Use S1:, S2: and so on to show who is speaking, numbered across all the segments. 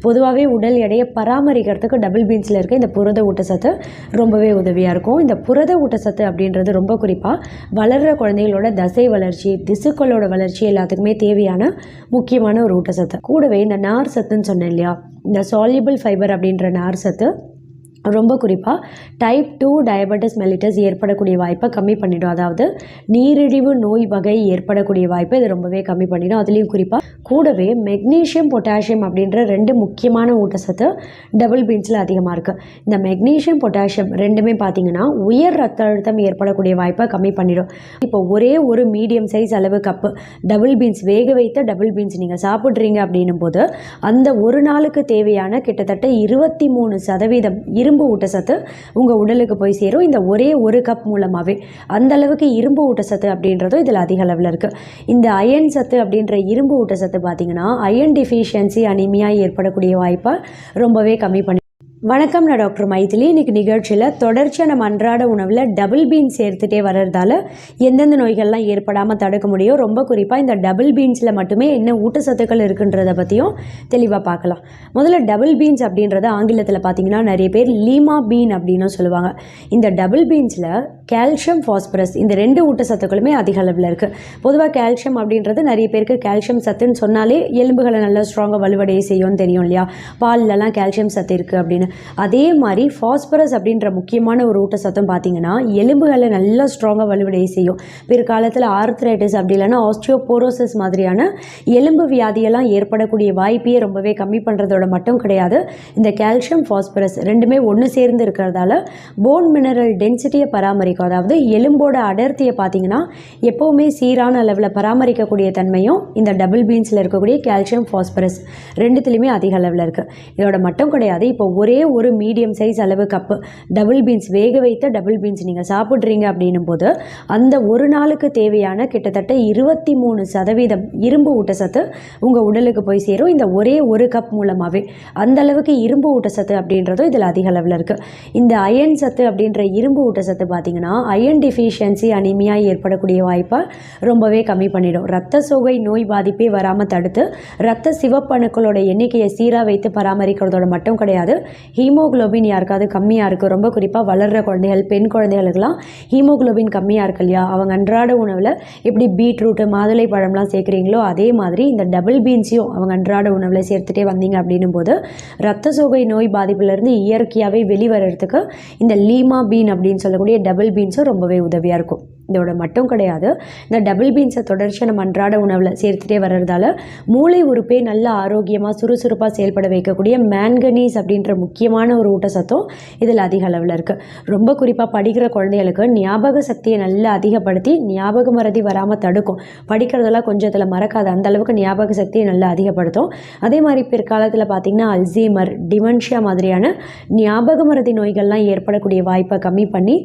S1: பொதுவாகவே உடல் எடையை பராமரிக்கிறதுக்கு டபுள் பீன்ஸில் இருக்க இந்த புரத ஊட்டச்சத்து ரொம்பவே உதவியாக இருக்கும். இந்த புரத ஊட்டச்சத்து அப்படின்றது ரொம்ப குறிப்பாக வளர்கிற குழந்தைகளோட தசை வளர்ச்சி திசுக்களோட வளர்ச்சி எல்லாத்துக்குமே தேவையான முக்கியமான ஒரு ஊட்டச்சத்து. கூடவே இந்த நார் சத்துன்னு சொன்னேன் இல்லையா? இந்த சால்யூபிள் ஃபைபர் அப்படின்ற நார் சத்து ரொம்ப குறிப்பாக டைப் டூ டயபெட்டிஸ் மெலிட்டஸ் ஏற்படக்கூடிய வாய்ப்பை கம்மி பண்ணிடும். அதாவது நீரிழிவு நோய் வகை ஏற்படக்கூடிய வாய்ப்பை இது ரொம்பவே கம்மி பண்ணிடும். அதுலேயும் குறிப்பாக கூடவே மெக்னீஷியம் பொட்டாசியம் அப்படின்ற ரெண்டு முக்கியமான ஊட்டச்சத்து டபுள் பீன்ஸில் அதிகமாக இருக்குது இந்த மெக்னீஷியம் பொட்டாசியம் ரெண்டுமே பார்த்தீங்கன்னா உயர் ரத்த அழுத்தம் ஏற்படக்கூடிய வாய்ப்பை கம்மி பண்ணிடும். இப்போ ஒரே ஒரு மீடியம் சைஸ் அளவு கப்பு டபுள் பீன்ஸ் வேக வைத்த டபுள் பீன்ஸ் நீங்கள் சாப்பிட்றீங்க அப்படின்னும் போது அந்த ஒரு நாளுக்கு தேவையான கிட்டத்தட்ட இருபத்தி மூணு சதவீதம் இரும்பு ஊட்டச்சத்து உங்கள் உடலுக்கு போய் சேரும். இந்த ஒரே ஒரு கப் மூலமாகவே அந்த அளவுக்கு இரும்பு ஊட்டச்சத்து அப்படின்றதும் இதில் அதிக அளவில் இருக்குது இந்த அயன் சத்து அப்படின்ற இரும்பு ஊட்டச்சத்து பார்த்திங்கன்னா அயன் டிஃபிஷியன்சி அனிமியாக ஏற்படக்கூடிய வாய்ப்பை ரொம்பவே கம்மி பண்ணி வணக்கம் நான் டாக்டர் மைதிலி. இன்னைக்கு நிகழ்ச்சியில் தொடர்ச்சியாக நம்ம அன்றாட உணவில் டபுள் பீன் சேர்த்துட்டே வர்றதால எந்தெந்த நோய்கள்லாம் ஏற்படாமல் தடுக்க முடியும் ரொம்ப குறிப்பாக இந்த டபுள் பீன்ஸில் மட்டுமே என்ன ஊட்டச்சத்துக்கள் இருக்குன்றத பற்றியும் தெளிவாக பார்க்கலாம். முதல்ல டபுள் பீன்ஸ் அப்படின்றத ஆங்கிலத்தில் பார்த்தீங்கன்னா நிறைய பேர் லீமா பீன் அப்படின்னு சொல்லுவாங்க. இந்த டபுள் பீன்ஸில் கால்சியம் ஃபாஸ்பரஸ் இந்த ரெண்டு ஊட்டச்சத்துக்களுமே அதிக அளவில் இருக்குது பொதுவாக கால்சியம் அப்படின்றது நிறைய பேருக்கு கால்சியம் சத்துன்னு சொன்னாலே எலும்புகளை நல்லா ஸ்ட்ராங்காக வலுவடைய செய்யும்னு தெரியும் இல்லையா? பால்லலாம் கால்சியம் சத்து இருக்குது அப்படின்னு. அதே மாதிரி ஃபாஸ்பரஸ் அப்படின்ற முக்கியமான ஒரு ஊட்டச்சத்தம் பார்த்தீங்கன்னா எலும்புகளை நல்லா ஸ்ட்ராங்காக வலுவடைய செய்யும். பிற்காலத்தில் ஆர்த்ரைட்டிஸ் அப்படி இல்லைன்னா ஆஸ்டியோபோரோசிஸ் மாதிரியான எலும்பு வியாதியெல்லாம் ஏற்படக்கூடிய வாய்ப்பையே ரொம்பவே கம்மி பண்ணுறதோட மட்டும் கிடையாது. இந்த கால்சியம் ஃபாஸ்பரஸ் ரெண்டுமே ஒன்று சேர்ந்து இருக்கிறதால போன் மினரல் டென்சிட்டியை பராமரிக்கும். அதாவது எலும்போட அடர்த்தியை பார்த்தீங்கன்னா எப்போவுமே சீரான அளவில் பராமரிக்கக்கூடிய தன்மையும் இந்த டபுள் பீன்ஸில் இருக்கக்கூடிய கால்சியம் ஃபாஸ்பரஸ் ரெண்டுத்துலேயுமே அதிக அளவில் இருக்குது இதோட மட்டும் கிடையாது இப்போ ஒரே ஒரு மீடியம் சைஸ் அளவு கப்பு டபுள் பீன்ஸ் வேக வைத்த டபுள் பீன்ஸ் நீங்கள் சாப்பிட்றீங்க அப்படின்னும் போது அந்த ஒரு நாளுக்கு தேவையான கிட்டத்தட்ட இருபத்தி மூணு சதவீதம் இரும்பு ஊட்டச்சத்து உங்கள் உடலுக்கு போய் சேரும். இந்த ஒரே ஒரு கப் மூலமாகவே அந்த அளவுக்கு இரும்பு ஊட்டச்சத்து அப்படின்றதும் இதில் அதிக அளவில் இருக்குது இந்த அயன் சத்து அப்படின்ற இரும்பு ஊட்டச்சத்து பார்த்தீங்கன்னா அயன் டிஃபிஷியன்சி அனிமியா ஏற்படக்கூடிய வாய்ப்பை ரொம்பவே கம்மி பண்ணிடும். ரத்த சோகை நோய் பாதிப்பே வராமல் தடுத்து ரத்த சிவப்பணுக்களோட எண்ணிக்கையை சீராக வைத்து பராமரிக்கிறதோட மட்டும் கிடையாது ஹீமோகுளோபின் யாருக்காவது கம்மியாக இருக்குது ரொம்ப குறிப்பாக வளர்கிற குழந்தைகள் பெண் குழந்தைகளுக்கெல்லாம் ஹீமோகுளோபின் கம்மியாக இருக்கு இல்லையா? அவங்க அன்றாட உணவில் எப்படி பீட்ரூட்டு மாதுளை பழம்லாம் சேர்க்குறீங்களோ அதே மாதிரி இந்த டபுள் பீன்ஸையும் அவங்க அன்றாட உணவில் சேர்த்துட்டே வந்தீங்க அப்படின்னும் போது ரத்த சோகை நோய் பாதிப்புலேருந்து இயற்கையாகவே வெளிவரத்துக்கு இந்த லீமா பீன் அப்படின்னு சொல்லக்கூடிய டபுள் பீன்ஸும் ரொம்பவே உதவியாக இருக்கும். இதோட மட்டும் கிடையாது. இந்த டபுள் பீன்ஸை தொடர்ச்சியாக நம்ம அன்றாட உணவில் சேர்த்துட்டே வர்றதால மூளை உறுப்பே நல்ல ஆரோக்கியமாக சுறுசுறுப்பாக செயல்பட வைக்கக்கூடிய மேன்கனீஸ் அப்படின்ற முக்கியமான ஒரு ஊட்டச்சத்தும் இதில் அதிக அளவில் இருக்குது ரொம்ப குறிப்பாக படிக்கிற குழந்தைகளுக்கு ஞாபக சக்தியை நல்லா அதிகப்படுத்தி ஞாபக மறதி வராமல் தடுக்கும். படிக்கிறதெல்லாம் கொஞ்சம் இதில் மறக்காது அந்த அளவுக்கு ஞாபக சக்தியை நல்லா அதிகப்படுத்தும். அதே மாதிரி பிற்காலத்தில் பார்த்திங்கன்னா அல்சீமர் டிமென்ஷியா மாதிரியான ஞாபக மறதி நோய்கள்லாம் ஏற்படக்கூடிய வாய்ப்பை கம்மி பண்ணி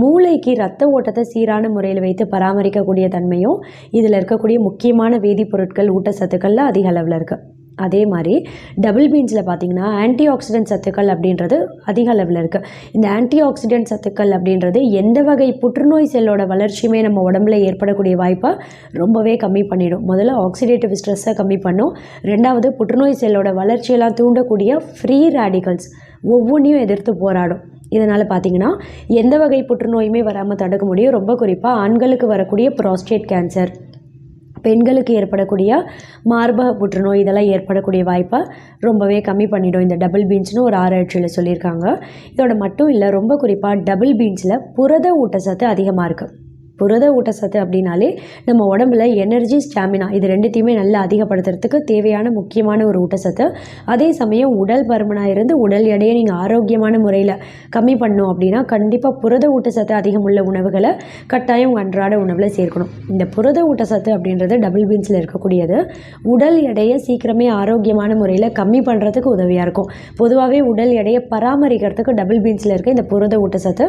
S1: மூளைக்கு ரத்த ஓட்டத்தை சீரான முறையில் வைத்து பராமரிக்கக்கூடிய தன்மையும் இதில் இருக்கக்கூடிய முக்கியமான வேதிப்பொருட்கள் ஊட்டச்சத்துக்கள்லாம் அதிக அளவில் இருக்குது அதே மாதிரி டபுள் பீன்ஸில் பார்த்தீங்கன்னா ஆன்டி ஆக்சிடென்ட் சத்துக்கள் அப்படின்றது அதிக அளவில் இருக்குது இந்த ஆன்டி ஆக்சிடென்ட் சத்துக்கள் அப்படின்றது எந்த வகை புற்றுநோய் செல்லோட வளர்ச்சியுமே நம்ம உடம்புல ஏற்படக்கூடிய வாய்ப்பை ரொம்பவே கம்மி பண்ணிடும். முதல்ல ஆக்சிடேட்டிவ் ஸ்ட்ரெஸ்ஸை கம்மி பண்ணும். ரெண்டாவது புற்றுநோய் செல்லோட வளர்ச்சியெல்லாம் தூண்டக்கூடிய ஃப்ரீ ரேடிகல்ஸ் ஒவ்வொன்றையும் எதிர்த்து போராடும். இதனால் பார்த்தீங்கன்னா எந்த வகை புற்றுநோயுமே வராமல் தடுக்க முடியும். ரொம்ப குறிப்பாக ஆண்களுக்கு வரக்கூடிய ப்ராஸ்டேட் கேன்சர் பெண்களுக்கு ஏற்படக்கூடிய மார்பக புற்றுநோய் இதெல்லாம் ஏற்படக்கூடிய வாய்ப்பை ரொம்பவே கம்மி பண்ணிடும். இந்த டபுள் பீன்ஸ்னு ஒரு ஆராய்ச்சியில் சொல்லியிருக்காங்க. இதோட மட்டும் இல்லை ரொம்ப குறிப்பாக டபுள் பீன்ஸில் புரத ஊட்டச்சத்து அதிகமாக இருக்குது புரத ஊட்டச்சத்து அப்படின்னாலே நம்ம உடம்புல எனர்ஜி ஸ்டாமினா இது ரெண்டுத்தையுமே நல்லா அதிகப்படுத்துறதுக்கு தேவையான முக்கியமான ஒரு ஊட்டச்சத்து. அதே சமயம் உடல் பருமனாக இருந்து உடல் எடையை நீங்கள் ஆரோக்கியமான முறையில் கம்மி பண்ணும் அப்படின்னா கண்டிப்பாக புரத ஊட்டச்சத்து அதிகமுள்ள உணவுகளை கட்டாயம் அன்றாட உணவில் சேர்க்கணும். இந்த புரத ஊட்டச்சத்து அப்படின்றது டபுள் பீன்ஸில் இருக்கக்கூடியது. உடல் எடையை சீக்கிரமே ஆரோக்கியமான முறையில் கம்மி பண்ணுறதுக்கு உதவியாக இருக்கும். பொதுவாகவே உடல் எடையை பராமரிக்கிறதுக்கு டபுள் பீன்ஸில் இருக்க இந்த புரத ஊட்டச்சத்து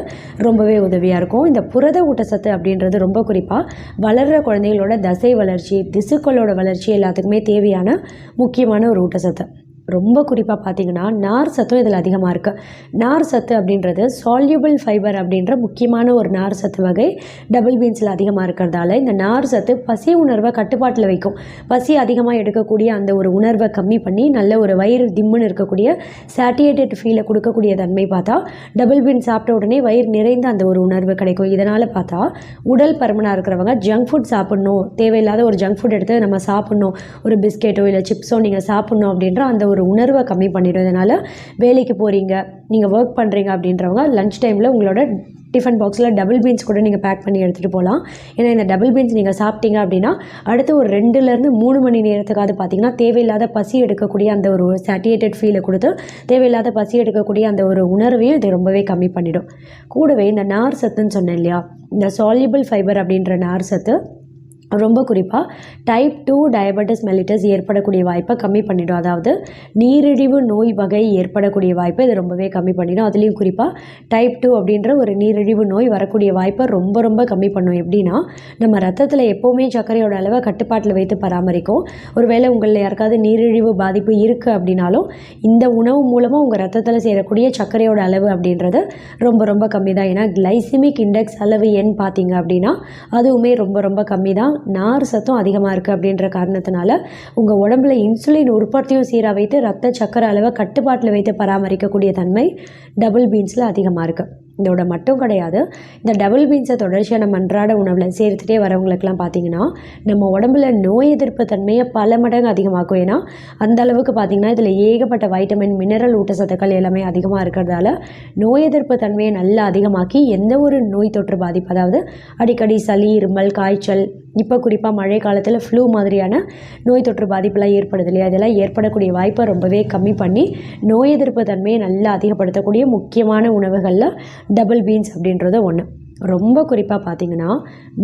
S1: ரொம்பவே உதவியாக இருக்கும். இந்த புரத ஊட்டச்சத்து அப்படின்றது ரொம்ப குறிப்பாக வளர்கிற குழந்தைகளோட தசை வளர்ச்சி திசுக்களோட வளர்ச்சி எல்லாத்துக்குமே தேவையான முக்கியமான ஒரு ஊட்டச்சத்து. ரொம்ப குறிப்பாக பார்த்தீங்கன்னா நார் சத்தும் இதில் அதிகமாக இருக்குது நார் சத்து அப்படின்றது சால்யூபிள் ஃபைபர் அப்படின்ற முக்கியமான ஒரு நார் சத்து வகை டபுள் பீன்ஸில் அதிகமாக இருக்கிறதால இந்த நார் சத்து பசி உணர்வை கட்டுப்பாட்டில் வைக்கும். பசி அதிகமாக எடுக்கக்கூடிய அந்த ஒரு உணர்வை கம்மி பண்ணி நல்ல ஒரு வயிறு திம்முன்னு இருக்கக்கூடிய சாட்டியேட்டட் ஃபீலை கொடுக்கக்கூடிய தன்மை பார்த்தா டபுள் பீன் சாப்பிட்ட உடனே வயிறு நிறைந்த அந்த ஒரு உணர்வு கிடைக்கும். இதனால் பார்த்தா உடல் பருமனாக இருக்கிறவங்க ஜங்க் ஃபுட் சாப்பிட்ணும். தேவையில்லாத ஒரு ஜங்க் ஃபுட் எடுத்து நம்ம சாப்பிட்ணும். ஒரு பிஸ்கெட்டோ இல்லை சிப்ஸோ நீங்கள் சாப்பிட்ணும் அப்படின்ற அந்த ஒரு ஒரு உணர்வை கம்மி பண்ணிடுறதுனால வேலைக்கு போகிறீங்க நீங்கள் ஒர்க் பண்ணுறீங்க அப்படின்றவங்க லஞ்ச் டைமில் உங்களோட டிஃபன் பாக்ஸில் டபுள் பீன்ஸ் கூட நீங்கள் பேக் பண்ணி எடுத்துகிட்டு போகலாம் ஏன்னா இந்த டபுள் பீன்ஸ் நீங்கள் சாப்பிட்டீங்க அப்படின்னா அடுத்து ஒரு ரெண்டுலேருந்து மூணு மணி நேரத்துக்காவது பார்த்தீங்கன்னா தேவையில்லாத பசி எடுக்கக்கூடிய அந்த ஒரு சாட்டியேட்டட் ஃபீலை கொடுத்து தேவையில்லாத பசி எடுக்கக்கூடிய அந்த ஒரு உணர்வையும் இது ரொம்பவே கம்மி பண்ணிடும். கூடவே இந்த நார் சத்துன்னு சொன்னேன் இல்லையா? இந்த சால்யூபிள் ஃபைபர் அப்படின்ற நார் சத்து ரொம்ப குறிப்பாக டைப் டூ டயபெட்டிஸ் மெலிட்டஸ் ஏற்படக்கூடிய வாய்ப்பை கம்மி பண்ணிடும். அதாவது நீரிழிவு நோய் வகை ஏற்படக்கூடிய வாய்ப்பை இது ரொம்பவே கம்மி பண்ணிடும். அதுலேயும் குறிப்பாக டைப் டூ அப்படின்ற ஒரு நீரிழிவு நோய் வரக்கூடிய வாய்ப்பை ரொம்ப ரொம்ப கம்மி பண்ணும். எப்படின்னா நம்ம ரத்தத்தில் எப்போவுமே சர்க்கரையோட அளவை கட்டுப்பாட்டில் வைத்து பராமரிக்கும். ஒருவேளை உங்களில் யாருக்காவது நீரிழிவு பாதிப்பு இருக்குது அப்படின்னாலும் இந்த உணவு மூலமாக உங்கள் ரத்தத்தில் சேரக்கூடிய சர்க்கரையோட அளவு அப்படின்றது ரொம்ப ரொம்ப கம்மி தான் ஏன்னா கிளைசிமிக் இண்டெக்ஸ் அளவு எண் பார்த்தீங்க அப்படின்னா அதுவுமே ரொம்ப ரொம்ப கம்மி தான் நார் சத்தம் அதிகமாக இருக்குது அப்படின்ற காரணத்தினால உங்கள் உடம்புல இன்சுலின் உற்பத்தியும் சீராக வைத்து ரத்த சக்கர அளவை கட்டுப்பாட்டில் வைத்து பராமரிக்கக்கூடிய தன்மை டபுள் பீன்ஸில் அதிகமாக இருக்குது இதோட மட்டும் கிடையாது. இந்த டபுள் பீன்ஸை தொடர்ச்சியாக நம்ம அன்றாட உணவில் சேர்த்துட்டே வரவங்களுக்குலாம் பார்த்திங்கன்னா நம்ம உடம்புல நோய் எதிர்ப்பு தன்மையை பல மடங்கு அதிகமாக்கும். ஏன்னா அந்த அளவுக்கு பார்த்திங்கன்னா இதில் ஏகப்பட்ட வைட்டமின் மினரல் ஊட்டச்சத்துக்கள் எல்லாமே அதிகமாக இருக்கிறதால நோய் எதிர்ப்பு தன்மையை நல்லா அதிகமாக்கி எந்த ஒரு நோய் தொற்று பாதிப்பு அதாவது அடிக்கடி சளி இருமல் காய்ச்சல் இப்போ குறிப்பாக மழை காலத்தில் ஃப்ளூ மாதிரியான நோய் தொற்று பாதிப்புலாம் ஏற்படுது இல்லையா? இதெல்லாம் ஏற்படக்கூடிய வாய்ப்பை ரொம்பவே கம்மி பண்ணி நோய் எதிர்ப்பு தன்மையை நல்லா அதிகப்படுத்தக்கூடிய முக்கியமான உணவுகளில் டபுள் பீன்ஸ் அப்படின்றது ஒன்று ரொம்ப குறிப்பாக பார்த்தீங்கன்னா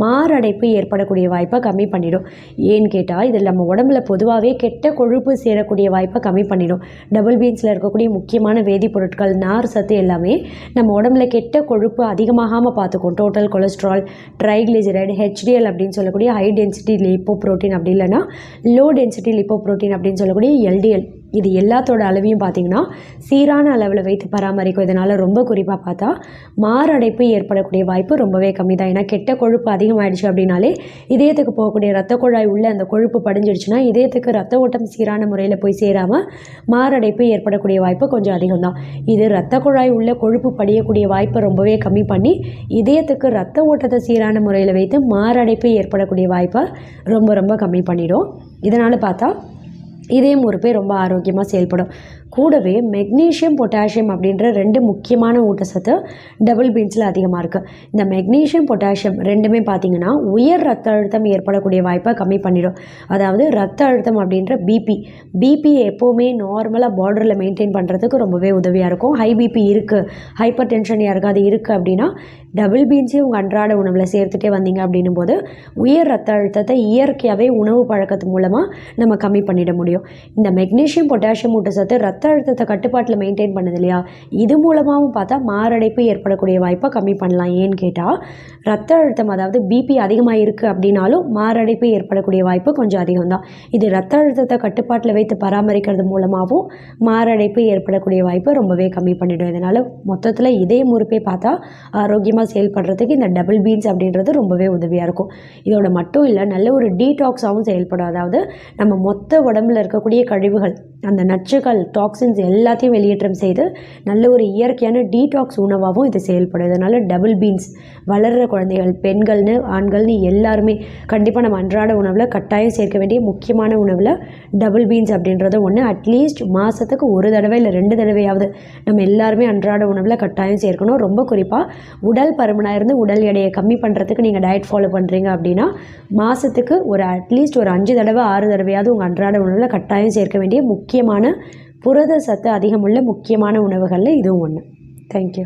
S1: மாரடைப்பு ஏற்படக்கூடிய வாய்ப்பை கம்மி பண்ணிடும். ஏன்னு கேட்டால் இதில் நம்ம உடம்புல பொதுவாகவே கெட்ட கொழுப்பு சேரக்கூடிய வாய்ப்பை கம்மி பண்ணிடும். டபுள் பீன்ஸில் இருக்கக்கூடிய முக்கியமான வேதிப்பொருட்கள் நார் சத்து எல்லாமே நம்ம உடம்புல கெட்ட கொழுப்பு அதிகமாகாமல் பார்த்துக்கும் டோட்டல் கொலஸ்ட்ரால் ட்ரைக்ளிசரைட் ஹெச்டிஎல் அப்படின்னு சொல்லக்கூடிய ஹை டென்சிட்டி லிப்போ ப்ரோட்டீன் அப்படி இல்லைனா லோ டென்சிட்டி லிப்போ ப்ரோட்டீன் அப்படின்னு சொல்லக்கூடிய எல்டிஎல் இது எல்லாத்தோட அளவையும் பார்த்திங்கன்னா சீரான அளவில் வைத்து பராமரிக்கும். இதனால் ரொம்ப குறிப்பாக பார்த்தா மாரடைப்பு ஏற்படக்கூடிய வாய்ப்பு ரொம்பவே கம்மி தான் ஏன்னா கெட்ட கொழுப்பு அதிகமாகிடுச்சு அப்படின்னாலே இதயத்துக்கு போகக்கூடிய ரத்த குழாய் உள்ள அந்த கொழுப்பு படிஞ்சிடுச்சுன்னா இதயத்துக்கு ரத்த ஓட்டம் சீரான முறையில் போய் சேராமல் மாரடைப்பு ஏற்படக்கூடிய வாய்ப்பு கொஞ்சம் அதிகம் தான் இது ரத்த குழாய் உள்ள கொழுப்பு படியக்கூடிய வாய்ப்பை ரொம்பவே கம்மி பண்ணி இதயத்துக்கு ரத்த ஓட்டத்தை சீரான முறையில் வைத்து மாரடைப்பு ஏற்படக்கூடிய வாய்ப்பை ரொம்ப ரொம்ப கம்மி பண்ணிடும். இதனால் பார்த்தா இதயம் உறுப்பே ரொம்ப ஆரோக்கியமாக செயல்படும். கூடவே மெக்னீஷியம் பொட்டாசியம் அப்படின்ற ரெண்டு முக்கியமான ஊட்டச்சத்து டபுள் பீன்ஸில் அதிகமாக இருக்குது இந்த மெக்னீஷியம் பொட்டாசியம் ரெண்டுமே பார்த்திங்கன்னா உயர் ரத்த அழுத்தம் ஏற்படக்கூடிய வாய்ப்பை கம்மி பண்ணிடும். அதாவது ரத்த அழுத்தம் அப்படின்ற பிபி பிபி எப்போவுமே நார்மலாக பார்டரில் மெயின்டைன் பண்ணுறதுக்கு ரொம்பவே உதவியாக இருக்கும். ஹை பிபி இருக்குது ஹைப்பர் டென்ஷன் யாருக்காவது இருக்குது அப்படின்னா டபுள் பீன்ஸே உங்கள் அன்றாட உணவில் சேர்த்துட்டே வந்தீங்க அப்படின்னும் போது உயர் ரத்த அழுத்தத்தை இயற்கையாகவே உணவு பழக்கத்து மூலமாக நம்ம கம்மி பண்ணிட முடியும். இந்த மெக்னீஷியம் பொட்டாசியம் ஊட்டச்சத்து ரத்த அழுத்தத்தை கட்டுப்பாட்டில் மெயின்டைன் பண்ணுது இல்லையா? இது மூலமாகவும் பார்த்தா மாரடைப்பு ஏற்படக்கூடிய வாய்ப்பை கம்மி பண்ணலாம். ஏன்னு கேட்டால் ரத்த அழுத்தம் அதாவது பிபி அதிகமாக இருக்குது அப்படின்னாலும் மாரடைப்பு ஏற்படக்கூடிய வாய்ப்பு கொஞ்சம் அதிகம் தான் இது ரத்த அழுத்தத்தை கட்டுப்பாட்டில் வைத்து பராமரிக்கிறது மூலமாகவும் மாரடைப்பு ஏற்படக்கூடிய வாய்ப்பு ரொம்பவே கம்மி பண்ணிடும். இதனால் மொத்தத்தில் இதே முறுப்பே பார்த்தா ஆரோக்கியமாக செயல்படுறதுக்கு இந்த டபுள் பீன்ஸ் அப்படின்றது ரொம்பவே உதவியாக இருக்கும். இதோட மட்டும் இல்லை நல்ல ஒரு டீடாக்ஸாகவும் செயல்படும். அதாவது நம்ம மொத்த உடம்புல இருக்கக்கூடிய கழிவுகள் அந்த நச்சுகள் டாக்ஸின்ஸ் எல்லாத்தையும் வெளியேற்றம் செய்து நல்ல ஒரு இயற்கையான டீடாக்ஸ் உணவாகவும் இது செயல்படும். இதனால் டபுள் பீன்ஸ் வளர்கிற குழந்தைகள் பெண்கள்னு ஆண்கள்னு எல்லாருமே கண்டிப்பாக நம்ம அன்றாட உணவில் கட்டாயம் சேர்க்க வேண்டிய முக்கியமான உணவில் டபுள் பீன்ஸ் அப்படின்றது ஒன்று அட்லீஸ்ட் மாதத்துக்கு ஒரு தடவை இல்லை ரெண்டு தடவையாவது நம்ம எல்லாருமே அன்றாட உணவில் கட்டாயம் சேர்க்கணும். ரொம்ப குறிப்பாக உடல் பருமனாக இருந்து உடல் எடையை கம்மி பண்ணுறதுக்கு நீங்கள் டயட் ஃபாலோ பண்ணுறீங்க அப்படின்னா மாதத்துக்கு ஒரு அட்லீஸ்ட் ஒரு அஞ்சு தடவை ஆறு தடவையாவது உங்கள் அன்றாட உணவில் கட்டாயம் சேர்க்க வேண்டிய முக்கியமான புரத சத்து அதிகமுள்ள முக்கியமான உணவுகளில் இதுவும் ஒன்று தேங்க்யூ